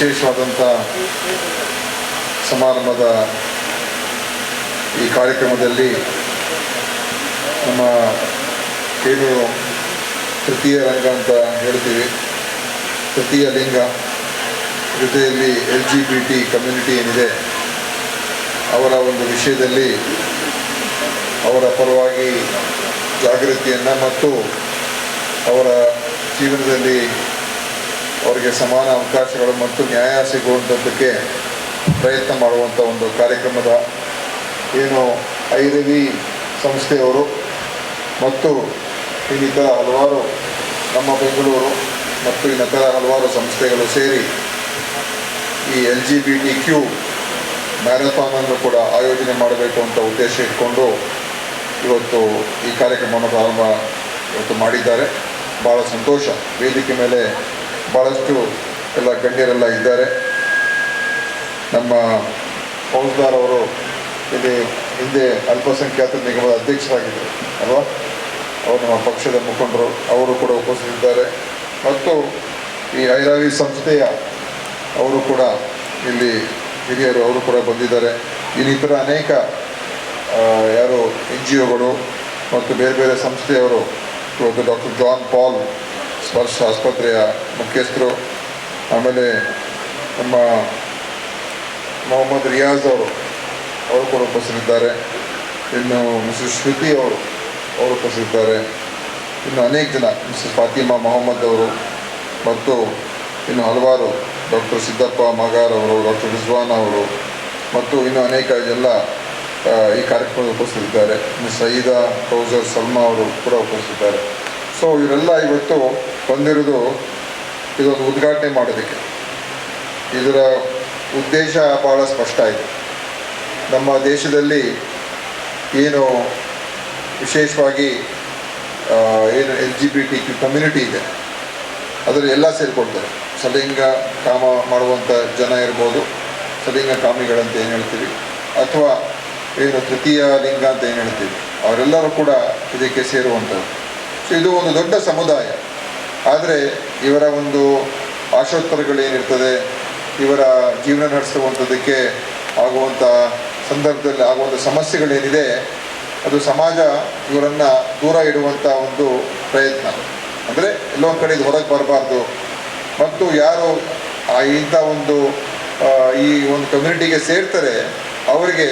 ವಿಶೇಷವಾದಂಥ ಸಮಾರಂಭದ ಈ ಕಾರ್ಯಕ್ರಮದಲ್ಲಿ ನಮ್ಮ ಏನು ತೃತೀಯ ರಂಗ ಅಂತ ಹೇಳ್ತೀವಿ. ತೃತೀಯ ಲಿಂಗ ಜೊತೆಯಲ್ಲಿ L G B T community ಏನಿದೆ, ಅವರ ಒಂದು ವಿಷಯದಲ್ಲಿ ಅವರ ಪರವಾಗಿ ಜಾಗೃತಿಯನ್ನು ಮತ್ತು ಅವರ ಜೀವನದಲ್ಲಿ ಅವರಿಗೆ ಸಮಾನ ಅವಕಾಶಗಳು ಮತ್ತು ನ್ಯಾಯ ಸಿಗುವಂಥದ್ದಕ್ಕೆ ಪ್ರಯತ್ನ ಮಾಡುವಂಥ ಒಂದು ಕಾರ್ಯಕ್ರಮದ ಏನು ಐರವಿ ಸಂಸ್ಥೆಯವರು ಮತ್ತು ಇನ್ನಿತರ ಹಲವಾರು ನಮ್ಮ ಬೆಂಗಳೂರು ಮತ್ತು ಇನ್ನಿತರ ಹಲವಾರು ಸಂಸ್ಥೆಗಳು ಸೇರಿ ಈ L G B T Q ಮ್ಯಾರಥಾನನ್ನು ಕೂಡ ಆಯೋಜನೆ ಮಾಡಬೇಕು ಅಂತ ಉದ್ದೇಶ ಇಟ್ಕೊಂಡು ಇವತ್ತು ಈ ಕಾರ್ಯಕ್ರಮವನ್ನು ಪ್ರಾರಂಭ ಇವತ್ತು ಮಾಡಿದ್ದಾರೆ. ಭಾಳ ಸಂತೋಷ. ವೇದಿಕೆ ಮೇಲೆ ಭಾಳಷ್ಟು ಎಲ್ಲ ಗಣ್ಯರೆಲ್ಲ ಇದ್ದಾರೆ. ನಮ್ಮ ಫೌಜ್ದಾರ್ ಅವರು ಇಲ್ಲಿ ಹಿಂದೆ ಅಲ್ಪಸಂಖ್ಯಾತ ನಿಗಮದ ಅಧ್ಯಕ್ಷರಾಗಿದ್ದರು, ಅಲ್ವಾ? ಅವರು ನಮ್ಮ ಪಕ್ಷದ ಮುಖಂಡರು, ಅವರು ಕೂಡ ಉಪಸ್ಥಿತಿದ್ದಾರೆ. ಮತ್ತು ಈ ಐರಾವಿ ಸಂಸ್ಥೆಯ ಅವರು ಕೂಡ ಇಲ್ಲಿ ಹಿರಿಯರು, ಅವರು ಕೂಡ ಬಂದಿದ್ದಾರೆ. ಇನ್ನಿತರ ಅನೇಕ ಯಾರು ಎನ್ ಜಿ ಒಗಳು ಮತ್ತು ಬೇರೆ ಬೇರೆ ಸಂಸ್ಥೆಯವರು ಇವತ್ತು ಡಾಕ್ಟರ್ ಜಾನ್ ಪಾಲ್ ಸ್ಪರ್ಶ ಆಸ್ಪತ್ರೆಯ ಮುಖ್ಯಸ್ಥರು, ಆಮೇಲೆ ನಮ್ಮ ಮೊಹಮ್ಮದ್ ರಿಯಾಜ್ ಅವರು ಅವರು ಕೂಡ ಉಪಸ್ಥಿತಿದ್ದಾರೆ. ಇನ್ನು ಮಿಸಸ್ ಶ್ರುತಿ ಅವರು ಅವರು ಉಪಸ್ಥಿತಿದ್ದಾರೆ. ಇನ್ನು ಅನೇಕ ಜನ ಮಿಸಸ್ ಫಾತಿಮಾ ಮೊಹಮ್ಮದ್ ಅವರು ಮತ್ತು ಇನ್ನು ಹಲವಾರು ಡಾಕ್ಟರ್ ಸಿದ್ದಪ್ಪ ಮಗಾರ್ ಅವರು, ಡಾಕ್ಟರ್ ರಿಜ್ವಾನ್ ಅವರು ಮತ್ತು ಇನ್ನು ಅನೇಕ ಎಲ್ಲ ಈ ಕಾರ್ಯಕ್ರಮದಲ್ಲಿ ಉಪಸ್ಥಿತಿದ್ದಾರೆ. ಇನ್ನು ಸಯೀದಾ, ಫೌಜರ್ ಸಲ್ಮಾ ಅವರು ಕೂಡ ಉಪಸ್ಥಿತಿದ್ದಾರೆ. ಸೊ ಇವರೆಲ್ಲ ಇವತ್ತು ಬಂದಿರೋದು ಇದೊಂದು ಉದ್ಘಾಟನೆ ಮಾಡೋದಕ್ಕೆ. ಇದರ ಉದ್ದೇಶ ಭಾಳ ಸ್ಪಷ್ಟ ಇದೆ. ನಮ್ಮ ದೇಶದಲ್ಲಿ ಏನು ವಿಶೇಷವಾಗಿ ಏನು L G B T community ಇದೆ ಅದರಲ್ಲಿ ಎಲ್ಲ ಸೇರಿಕೊಳ್ತಾರೆ. ಸಲಿಂಗ ಕಾಮ ಮಾಡುವಂಥ ಜನ ಇರ್ಬೋದು, ಸಲಿಂಗ ಕಾಮಿಗಳಂತ ಏನು ಹೇಳ್ತೀವಿ, ಅಥವಾ ಏನು ತೃತೀಯ ಲಿಂಗ ಅಂತ ಏನು ಹೇಳ್ತೀವಿ, ಅವರೆಲ್ಲರೂ ಕೂಡ ಇದಕ್ಕೆ ಸೇರುವಂಥದ್ದು ಇದು ಒಂದು ದೊಡ್ಡ ಸಮುದಾಯ. ಆದರೆ ಇವರ ಒಂದು ಆಶೋತ್ತರಗಳೇನಿರ್ತದೆ, ಇವರ ಜೀವನ ನಡೆಸುವಂಥದ್ದಕ್ಕೆ ಆಗುವಂಥ ಸಂದರ್ಭದಲ್ಲಿ ಆಗುವಂಥ ಸಮಸ್ಯೆಗಳೇನಿದೆ, ಅದು ಸಮಾಜ ಇವರನ್ನು ದೂರ ಇಡುವಂಥ ಒಂದು ಪ್ರಯತ್ನ. ಅಂದರೆ ಎಲ್ಲೋ ಕಡೆ ಇದು ಹೊರಗೆ ಬರಬಾರ್ದು. ಮತ್ತು ಯಾರು ಇಂಥ ಒಂದು ಈ ಒಂದು ಕಮ್ಯುನಿಟಿಗೆ ಸೇರ್ತಾರೆ, ಅವರಿಗೆ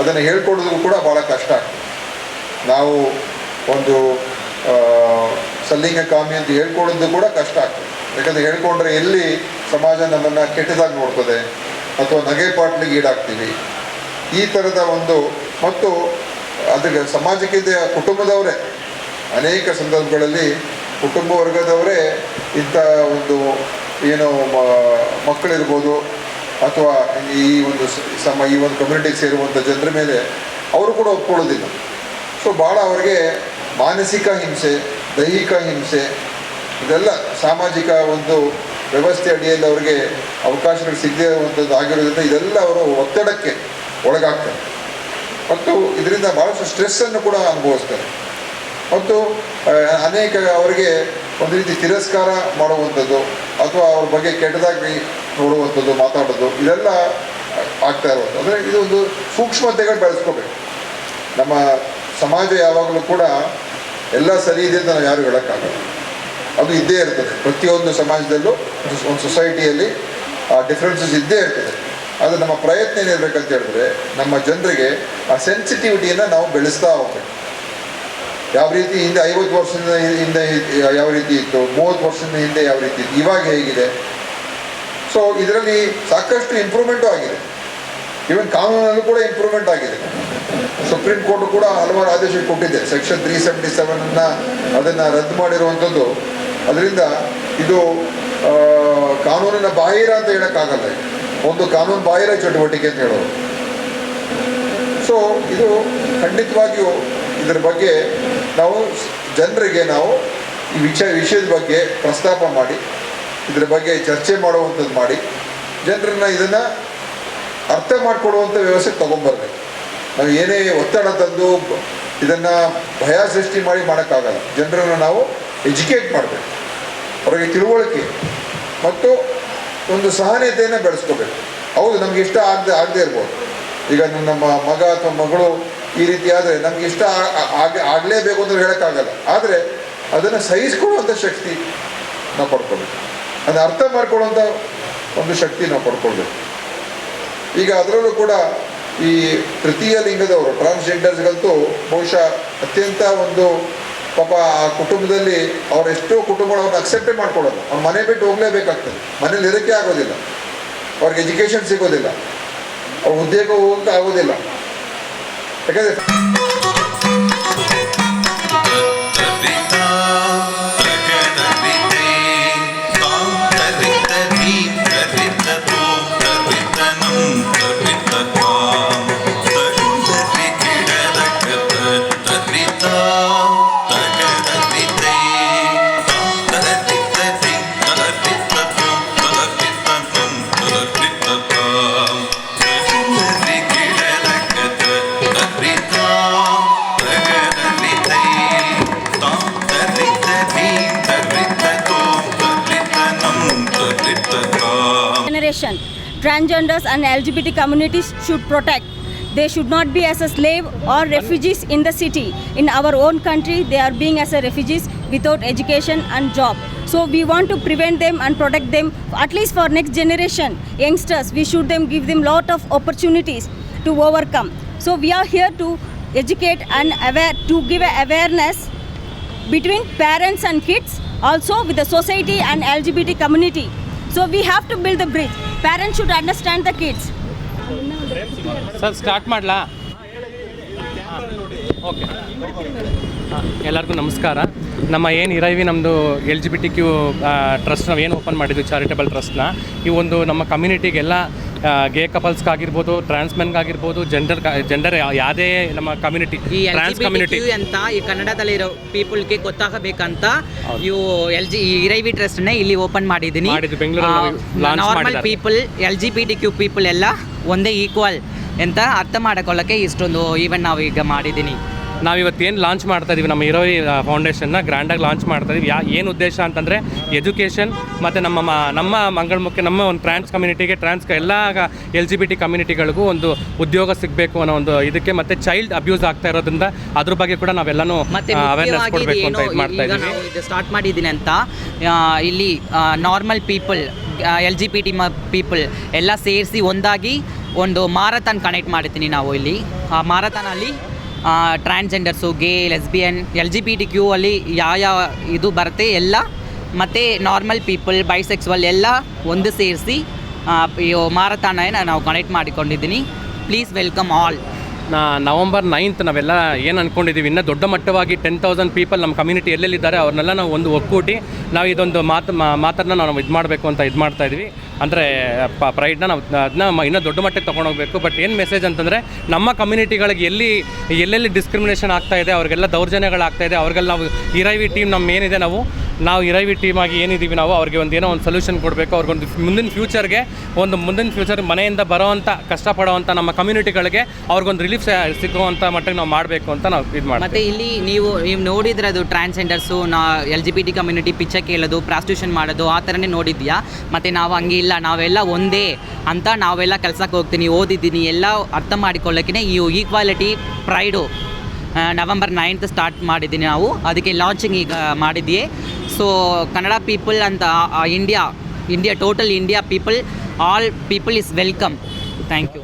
ಅದನ್ನು ಹೇಳ್ಕೊಡೋದು ಕೂಡ ಭಾಳ ಕಷ್ಟ ಆಗ್ತದೆ. ನಾವು ಒಂದು ಆ, ಸಲ್ಲಿಂಗ ಕಾಮಿ ಅಂತ ಹೇಳ್ಕೊಳ್ಳೋದು ಕೂಡ ಕಷ್ಟ ಆಗ್ತದೆ. ಯಾಕಂದರೆ ಹೇಳ್ಕೊಂಡ್ರೆ ಎಲ್ಲಿ ಸಮಾಜ ನಮ್ಮನ್ನು ಕೆಟ್ಟದಾಗಿ ನೋಡ್ತದೆ ಅಥವಾ ನಗೆ ಪಾಟ್ಲಿಗೆ ಈಡಾಗ್ತೀವಿ. ಈ ಥರದ ಒಂದು ಮತ್ತು ಅದಕ್ಕೆ ಸಮಾಜಕ್ಕಿಂತ ಕುಟುಂಬದವರೇ ಅನೇಕ ಸಂದರ್ಭಗಳಲ್ಲಿ ಕುಟುಂಬ ವರ್ಗದವರೇ ಇಂಥ ಒಂದು ಏನು ಮಕ್ಕಳಿರ್ಬೋದು ಅಥವಾ ಈ ಒಂದು ಸಮ ಈ ಒಂದು ಕಮ್ಯುನಿಟಿಗೆ ಸೇರುವಂಥ ಜನರ ಮೇಲೆ ಅವರು ಕೂಡ ಒಪ್ಕೊಳ್ಳೋದಿಲ್ಲ. ಸೊ ಭಾಳ ಅವರಿಗೆ ಮಾನಸಿಕ ಹಿಂಸೆ, ದೈಹಿಕ ಹಿಂಸೆ, ಇದೆಲ್ಲ ಸಾಮಾಜಿಕ ಒಂದು ವ್ಯವಸ್ಥೆ ಅಡಿಯಲ್ಲಿ ಅವರಿಗೆ ಅವಕಾಶಗಳು ಸಿಗದೇ ಇರುವಂಥದ್ದು ಆಗಿರೋದ್ರಿಂದ ಇದೆಲ್ಲ ಅವರು ಒತ್ತಡಕ್ಕೆ ಒಳಗಾಗ್ತಾರೆ. ಮತ್ತು ಇದರಿಂದ ಭಾಳಷ್ಟು ಸ್ಟ್ರೆಸ್ಸನ್ನು ಕೂಡ ಅನುಭವಿಸ್ತಾರೆ. ಮತ್ತು ಅನೇಕ ಅವರಿಗೆ ಒಂದು ರೀತಿ ತಿರಸ್ಕಾರ ಮಾಡುವಂಥದ್ದು ಅಥವಾ ಅವ್ರ ಬಗ್ಗೆ ಕೆಟ್ಟದಾಗಿ ನೋಡುವಂಥದ್ದು, ಮಾತಾಡೋದು, ಇದೆಲ್ಲ ಆಗ್ತಾ ಇರುವಂಥದ್ದು. ಅಂದರೆ ಇದು ಒಂದು ಸೂಕ್ಷ್ಮತೆಗಳು ಬೆಳೆಸ್ಕೋಬೇಕು. ನಮ್ಮ ಸಮಾಜ ಯಾವಾಗಲೂ ಕೂಡ ಎಲ್ಲ ಸರಿ ಇದೆ ಅಂತ ನಾವು ಯಾರು ಹೇಳೋಕ್ಕಾಗಲ್ಲ. ಅದು ಇದ್ದೇ ಇರ್ತದೆ. ಪ್ರತಿಯೊಂದು ಸಮಾಜದಲ್ಲೂ ಒಂದು- ಸೊಸೈಟಿಯಲ್ಲಿ ಆ ಡಿಫ್ರೆನ್ಸಸ್ ಇದ್ದೇ ಇರ್ತದೆ. ಆದರೆ ನಮ್ಮ ಪ್ರಯತ್ನ ಏನಿರ್ಬೇಕಂತ ಹೇಳಿದ್ರೆ, ನಮ್ಮ ಜನರಿಗೆ ಆ ಸೆನ್ಸಿಟಿವಿಟಿಯನ್ನು ನಾವು ಬೆಳೆಸ್ತಾ ಹೋಗ್ತೇವೆ ಯಾವ ರೀತಿ ಹಿಂದೆ ಐವತ್ತು ವರ್ಷದಿಂದ ಹಿಂದೆ ಯಾವ ರೀತಿ ಇತ್ತು, ಮೂವತ್ತು ವರ್ಷದಿಂದ ಹಿಂದೆ ಯಾವ ರೀತಿ ಇತ್ತು, ಇವಾಗ ಹೇಗಿದೆ? ಸೊ ಇದರಲ್ಲಿ ಸಾಕಷ್ಟು ಇಂಪ್ರೂವ್ಮೆಂಟು ಆಗಿದೆ. ಈವನ್ ಕಾನೂನಲ್ಲೂ ಕೂಡ ಇಂಪ್ರೂವ್ಮೆಂಟ್ ಆಗಿದೆ. ಸುಪ್ರೀಂ ಕೋರ್ಟ್ ಕೂಡ ಹಲವಾರು ಆದೇಶ ಕೊಟ್ಟಿದೆ. ಸೆಕ್ಷನ್ ತ್ರೀ ಸೆವೆಂಟಿ ಸೆವೆನನ್ನು ಅದನ್ನು ರದ್ದು ಮಾಡಿರುವಂಥದ್ದು. ಅದರಿಂದ ಇದು ಕಾನೂನಿನ ಬಾಹಿರ ಅಂತ ಹೇಳೋಕ್ಕಾಗಲ್ಲ. ಒಂದು ಕಾನೂನು ಬಾಹಿರ ಚಟುವಟಿಕೆ ಅಂತ ಹೇಳೋದು. ಸೊ ಇದು ಖಂಡಿತವಾಗಿಯೂ ಇದರ ಬಗ್ಗೆ ನಾವು ಜನರಿಗೆ ನಾವು ಈ ವಿಷಯ, ವಿಷಯದ ಬಗ್ಗೆ ಪ್ರಸ್ತಾಪ ಮಾಡಿ, ಇದರ ಬಗ್ಗೆ ಚರ್ಚೆ ಮಾಡುವಂಥದ್ದು ಮಾಡಿ, ಜನರನ್ನ ಇದನ್ನು ಅರ್ಥ ಮಾಡಿಕೊಡುವಂಥ ವ್ಯವಸ್ಥೆ ತೊಗೊಂಬರ್ಬೇಕು ನಾವು ಏನೇ ಒತ್ತಡ ತಂದು ಇದನ್ನು ಭಯ ಸೃಷ್ಟಿ ಮಾಡಿ ಮಾಡೋಕ್ಕಾಗಲ್ಲ. ಜನರನ್ನು ನಾವು ಎಜುಕೇಟ್ ಮಾಡಬೇಕು. ಅವರಿಗೆ ತಿಳುವಳಿಕೆ ಮತ್ತು ಒಂದು ಸಹನೀಯತೆಯನ್ನು ಬೆಳೆಸ್ಕೋಬೇಕು. ಹೌದು, ನಮ್ಗೆ ಇಷ್ಟ ಆಗದೆ ಆಗದೆ ಇರ್ಬೋದು. ಈಗ ನಮ್ಮ ಮಗ ಅಥವಾ ಮಗಳು ಈ ರೀತಿ ಆದರೆ ನಮ್ಗೆ ಇಷ್ಟ ಆಗಲೇಬೇಕು ಅಂತ ಹೇಳೋಕ್ಕಾಗಲ್ಲ. ಆದರೆ ಅದನ್ನು ಸಹಿಸ್ಕೊಳ್ಳುವಂಥ ಶಕ್ತಿ ನಾವು ಪಡ್ಕೊಳ್ಬೇಕು ಅದನ್ನು ಅರ್ಥ ಮಾಡ್ಕೊಳ್ಳುವಂಥ ಒಂದು ಶಕ್ತಿ ನಾವು ಪಡ್ಕೊಳ್ಬೇಕು. ಈಗ ಅದರಲ್ಲೂ ಕೂಡ ಈ ತೃತೀಯ ಲಿಂಗದವರು ಟ್ರಾನ್ಸ್ಜೆಂಡರ್ಸ್ಗಂತೂ ಬಹುಶಃ ಅತ್ಯಂತ ಒಂದು ಪಾಪ ಆ ಕುಟುಂಬದಲ್ಲಿ ಅವರೆಷ್ಟೋ ಕುಟುಂಬಗಳು ಅವ್ರನ್ನ ಅಕ್ಸೆಪ್ಟೇ ಮಾಡ್ಕೊಳ್ಳೋದು. ಅವ್ರ ಮನೆ ಬಿಟ್ಟು ಹೋಗಲೇಬೇಕಾಗ್ತದೆ. ಮನೇಲಿ ಇರೋಕ್ಕೆ ಆಗೋದಿಲ್ಲ. ಅವ್ರಿಗೆ ಎಜುಕೇಷನ್ ಸಿಗೋದಿಲ್ಲ. ಅವ್ರ ಉದ್ಯೋಗ ಹೋಗಂತ ಆಗೋದಿಲ್ಲ. ಯಾಕಂದರೆ transgenders and LGBT communities should protect. They should not be as a slave or refugees in the city. In our own country, they are being as a refugees without education and job. So we want to prevent them and protect them, at least for next generation, youngsters. We should them give them lot of opportunities to overcome. So we are here to educate and aware to give awareness between parents and kids, also with the society and LGBT community. So we have to build the bridge parents should understand the kids sir start ಮಾಡಲಾ? Okay. ಎಲ್ಲರಿಗೂ ನಮಸ್ಕಾರ. ನಮ್ಮ ಏನು ಇರೈವಿ ನಮ್ಮದು L G B T Q trust ನಾವು ಏನು open ಮಾಡಿದ್ವಿ charitable ಟ್ರಸ್ಟ್ನ ಈ ಒಂದು ನಮ್ಮ ಕಮ್ಯುನಿಟಿಗೆಲ್ಲ ಗೇ ಕಪಲ್ಸ್ ಕಪಲ್ಸ್ಗಾಗಿರ್ಬೋದು ಟ್ರಾನ್ಸ್ಮೆನ್ಗಾಗಿರ್ಬೋದು ಜೆಂಡರ್ ಜೆಂಡರ್ ಯಾವುದೇ ನಮ್ಮ ಕಮ್ಯುನಿಟಿ ಈ ಟ್ರಾನ್ಸ್ ಕಮ್ಯುನಿಟಿ ಅಂತ ಈ ಕನ್ನಡದಲ್ಲಿ ಇರೋ ಪೀಪಲ್ಗೆ ಗೊತ್ತಾಗಬೇಕಂತ ಇವು ಎಲ್ ಜಿ ಇರೈವಿ ಟ್ರಸ್ಟ್ನೇ ಇಲ್ಲಿ ಓಪನ್ ಮಾಡಿದೀನಿ normal. People L G B D Q people ಎಲ್ಲ ಒಂದೇ ಈಕ್ವಲ್ ಅಂತ ಅರ್ಥ ಮಾಡ್ಕೊಳ್ಳೋಕ್ಕೆ ಇಷ್ಟೊಂದು ಈವೆಂಟ್ ನಾವು ಈಗ ಮಾಡಿದ್ದೀನಿ. ನಾವು ಏನು ಲಾಂಚ್ ಮಾಡ್ತಾ ಇದೀವಿ ನಮ್ಮ ಹೀರೋಯಿ ಫೌಂಡೇಶನ್ನ ಗ್ರ್ಯಾಂಡಾಗಿ ಲಾಂಚ್ ಮಾಡ್ತಾ ಇದೀವಿ. ಯಾ ಏನು ಉದ್ದೇಶ ಅಂತಂದರೆ ಎಜುಕೇಷನ್ ಮತ್ತು ನಮ್ಮ ನಮ್ಮ ಮಂಗಳಮುಖಿ ನಮ್ಮ ಒಂದು ಟ್ರಾನ್ಸ್ ಕಮ್ಯುನಿಟಿಗೆ ಟ್ರಾನ್ಸ್ ಎಲ್ಲ ಎಲ್ ಜಿ ಬಿ ಟಿ ಕಮ್ಯುನಿಟಿಗಳಿಗೂ ಒಂದು ಉದ್ಯೋಗ ಸಿಗಬೇಕು ಅನ್ನೋ ಒಂದು ಇದಕ್ಕೆ ಮತ್ತು ಚೈಲ್ಡ್ ಅಬ್ಯೂಸ್ ಆಗ್ತಾ ಇರೋದ್ರಿಂದ ಅದ್ರ ಬಗ್ಗೆ ಕೂಡ ನಾವೆಲ್ಲನೂ ಮತ್ತೆ ಅವೇರ್ನೆಸ್ ಕೊಡಬೇಕು ಅಂತ ಇದು ಮಾಡ್ತಾ ಇದ್ದೀವಿ ಇದು ಸ್ಟಾರ್ಟ್ ಮಾಡಿದ್ದೀನಿ ಅಂತ ಇಲ್ಲಿ normal people L G P T ಮ ಪೀಪಲ್ ಎಲ್ಲ ಸೇರಿಸಿ ಒಂದಾಗಿ ಒಂದು ಮಾರಥಾನ್ ಕನೆಕ್ಟ್ ಮಾಡ್ತೀನಿ ನಾವು ಇಲ್ಲಿ. ಆ ಮಾರಥಾನಲ್ಲಿ transgenders gay lesbian L G P T Q ಅಲ್ಲಿ ಯಾವ ಯಾವ ಇದು ಬರುತ್ತೆ ಎಲ್ಲ, ಮತ್ತು ನಾರ್ಮಲ್ ಪೀಪಲ್ ಬೈಸೆಕ್ಸುವಲ್ ಎಲ್ಲ ಒಂದು ಸೇರಿಸಿ ಮಾರಥಾನ ನಾವು connect ಮಾಡಿಕೊಂಡಿದ್ದೀನಿ. Please welcome all November ninth ನಾವೆಲ್ಲ ಏನು ಅಂದ್ಕೊಂಡಿದ್ದೀವಿ ಇನ್ನೂ ದೊಡ್ಡ ಮಟ್ಟವಾಗಿ ಟೆನ್ ತೌಸಂಡ್ ಪೀಪಲ್ ನಮ್ಮ ಕಮ್ಯುನಿಟಿ ಎಲ್ಲೆಲ್ಲಿದ್ದಾರೆ ಅವ್ರನ್ನೆಲ್ಲ ನಾವು ಒಂದು ಒಕ್ಕೂಟಿ ನಾವು ಇದೊಂದು ಮಾತು ಮಾತನ್ನು ನಾವು ಇದು ಮಾಡಬೇಕು ಅಂತ ಇದು ಮಾಡ್ತಾ ಇದ್ವಿ. ಅಂದರೆ ಪ್ರೈಡ್ನ ನಾವು ಅದನ್ನ ಇನ್ನೂ ದೊಡ್ಡ ಮಟ್ಟಕ್ಕೆ ತೊಗೊಂಡೋಗ್ಬೇಕು ಬಟ್ ಏನು ಮೆಸೇಜ್ ಅಂತಂದರೆ, ನಮ್ಮ ಕಮ್ಯುನಿಟಿಗಳಿಗೆ ಎಲ್ಲಿ, ಎಲ್ಲೆಲ್ಲಿ ಡಿಸ್ಕ್ರಿಮಿನೇಷನ್ ಆಗ್ತಾ ಇದೆ, ಅವ್ರಿಗೆಲ್ಲ ದೌರ್ಜನ್ಯಗಳಾಗ್ತಾ ಇದೆ, ಅವ್ರಿಗೆಲ್ಲ ನಾವು ಇರೈವಿ ಟೀಮ್ ನಮ್ಮ ಏನಿದೆ ನಾವು ನಾವು ಇರೈವಿ ಟೀಮ್ ಆಗಿ ಏನಿದ್ದೀವಿ ನಾವು, ಅವ್ರಿಗೆ ಒಂದು ಏನೋ ಒಂದು ಸೊಲ್ಯೂಷನ್ ಕೊಡಬೇಕು. ಅವ್ರಿಗೊಂದು ಮುಂದಿನ ಫ್ಯೂಚರ್ಗೆ ಒಂದು ಮುಂದಿನ ಫ್ಯೂಚರ್ ಮನೆಯಿಂದ ಬರೋವಂಥ ಕಷ್ಟಪಡೋವಂಥ ನಮ್ಮ ಕಮ್ಯುನಿಟಿಗಳಿಗೆ ಅವ್ರಿಗೊಂದು ರಿಲೀಫ್ ಸಿಗುವಂಥ ಮಟ್ಟಿಗೆ ನಾವು ಮಾಡಬೇಕು ಅಂತ ನಾವು ಇದು ಮಾಡಿ ಮತ್ತು ಇಲ್ಲಿ ನೀವು ನೀವು ನೋಡಿದ್ರೆ ಅದು ಟ್ರಾನ್ಸ್ಜೆಂಡರ್ಸು ನಾ L G B T community ಪಿಚ್ಚ ಕೇಳೋದು ಪ್ರಾಸ್ಟ್ಯೂಷನ್ ಮಾಡೋದು, ಆ ಥರನೇ ನೋಡಿದ್ಯಾ? ಮತ್ತು ನಾವು ಹಂಗಿಲ್ಲ ನಾವೆಲ್ಲ ಒಂದೇ ಅಂತ ನಾವೆಲ್ಲ ಕೆಲಸಕ್ಕೆ ಹೋಗ್ತೀನಿ, ಓದಿದ್ದೀನಿ, ಎಲ್ಲ ಅರ್ಥ ಮಾಡಿಕೊಳ್ಳೋಕ್ಕೆ ಈ equality pride November ninth start ಮಾಡಿದ್ದೀನಿ ನಾವು. ಅದಕ್ಕೆ ಲಾಂಚಿಂಗ್ ಈಗ ಮಾಡಿದ್ವಿ ಸೊ ಕನ್ನಡ ಪೀಪಲ್ ಅಂತ India India total India people all people is welcome thank you